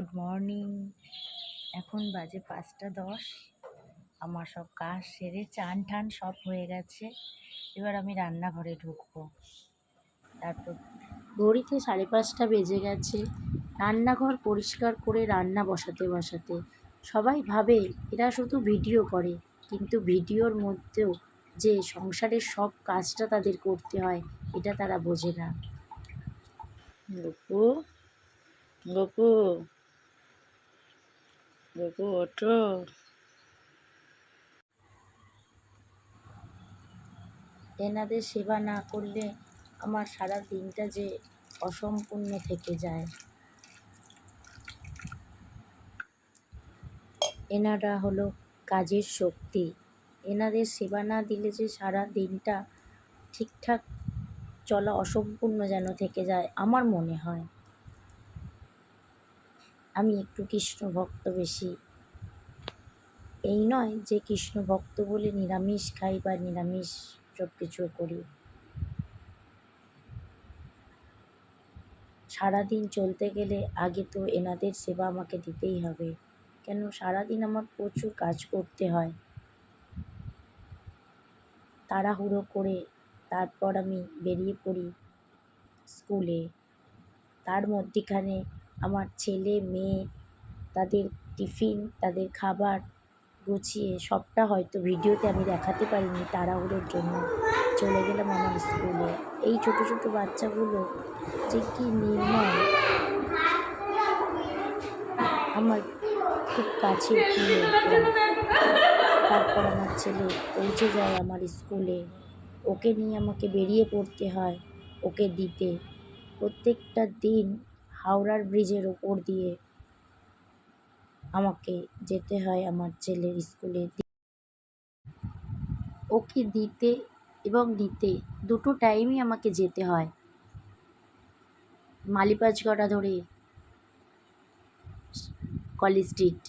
Good morning. এখন বাজে পাঁচটা দশ। আমার সব কাজ সেরে চান টান সব হয়ে গেছে। এবার আমি রান্নাঘরে ঢুকবো। তারপর ঘড়িতে সাড়ে পাঁচটা বেজে গেছে। রান্নাঘর পরিষ্কার করে রান্না বসাতে বসাতে সবাই ভাবে এরা শুধু ভিডিও করে। কিন্তু ভিডিওর মধ্যেও যে সংসারের সব কাজটা তাদের করতে হয়, এটা তারা বোঝে না। গপু গপু। গপু ওঠো এনাদের সেবা না করলে আমার সারা দিনটা যে অসম্পূর্ণ থেকে যায়। এনারা হলো কাজের শক্তি। এনাদের সেবা না দিলে যে সারা দিনটা ঠিকঠাক চলা অসম্পূর্ণ যেন থেকে যায়, আমার মনে হয়। আমি একটু কৃষ্ণ ভক্ত বেশি। এই নয় যে কৃষ্ণ ভক্ত বলে নিরামিষ খাই বা নিরামিষ সব কিছু করি। সারাদিন চলতে গেলে আগে তো এনাদের সেবা আমাকে দিতেই হবে। কেন? সারাদিন আমার প্রচুর কাজ করতে হয়। তাড়াহুড়ো করে তারপর আমি বেরিয়ে পড়ি স্কুলে। তার মধ্যিখানে আমার ছেলে, মেয়ে, তাদের টিফিন, তাদের খাবার গুছিয়ে সবটা হয়তো ভিডিওতে আমি দেখাতে পারিনি তাড়াহুড়োর জন্য। চলে গেলাম আমার স্কুলে। এই ছোটো ছোটো বাচ্চাগুলো যে কী নির্মম আমার খুব কাছে তারপর আমার ছেলে পৌঁছে যায় আমার স্কুলে। ওকে নিয়ে আমাকে বেরিয়ে পড়তে হয়, ওকে দিতে। প্রত্যেকটা দিন হাওড়ার ব্রিজের ওপর দিয়ে আমাকে যেতে হয় আমার ছেলের স্কুলে। ওকে দিতে এবং নিতে দুটো টাইমই আমাকে যেতে হয়। মালিপাঁচগড়া ধরে কলেজ স্ট্রিট